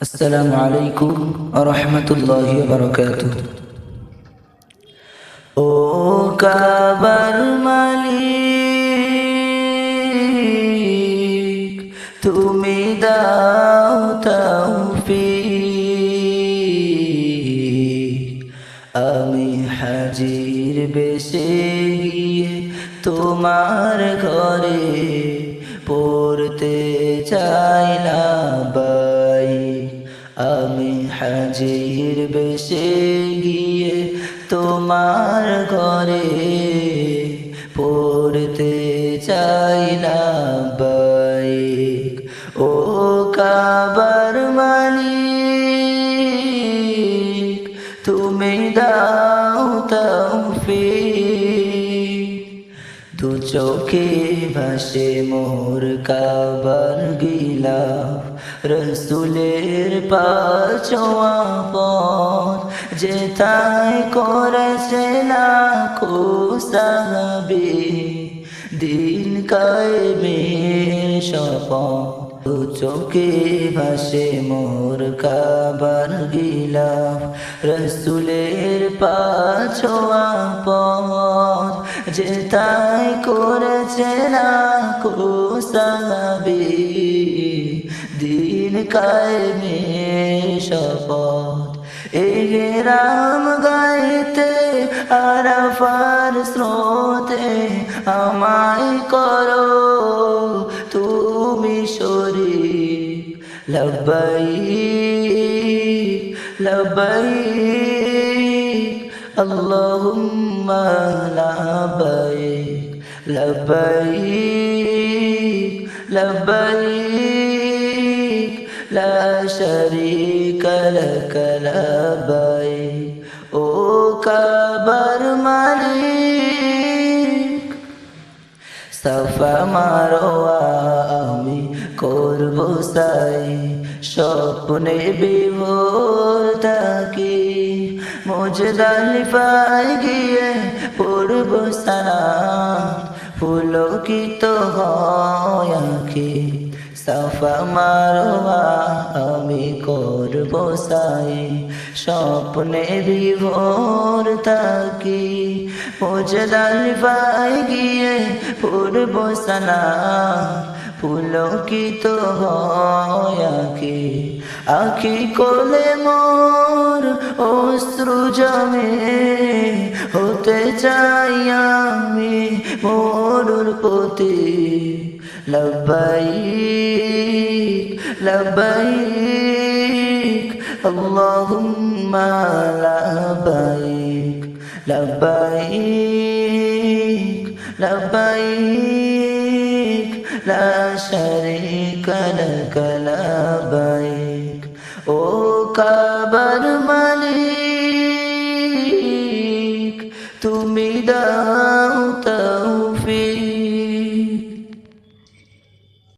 السلام عليكم ورحمة الله وبركاته ও কাবার মালিক তুমি দাও তৌফিক আমি হাজির বেশে গিয়ে তোমার ঘরে পড়তে চাই হাজির বেশে গিয়ে তোমার ঘরে পড়তে চাই না বাই ও কাবার মালিক, তুমি দাও তৌফিক। দু চোখে ভাসে মোর কাবার গিলা রসুলের পাছোয়া পথ যেথায় করেছে লাখো সাহাবি দিন কায়েমের শপথ। চোখে ভাসে মোর কাবার গিলা রসুলের পাছোয়া পথ যেতাই করেছে না কুসাবি। দিন কায়েমে শপথ এ রাম গাইতে আরাফার স্রোতে আমায় করো তুমি শরী লব্বাই لبيك اللهم لبيك لبيك لبيك لا شريك لك لبيك ও কাবার মালিক সাফা মারোয়া আমি করব সাই স্বপ্নে বিভোর থাকি মুজদালিফায় গিয়ে পড়ব সানা পুলকিত হয় আখি সাফা মারোয়া আমি করব সাই। স্বপ্নে বিভোর থাকি মুজদালিফায় গিয়ে পড়ব সানা। পুলকিত হয় আখি কোলে মোর অশ্রু জমে। হতে চাই আমি মোর পতি লবাইক লবাইক আল্লাহুম্মা লবাইক লবাইক লবাইক লা শারীকা লাক লবাইক ও কাবার মালিক, তুমি দাও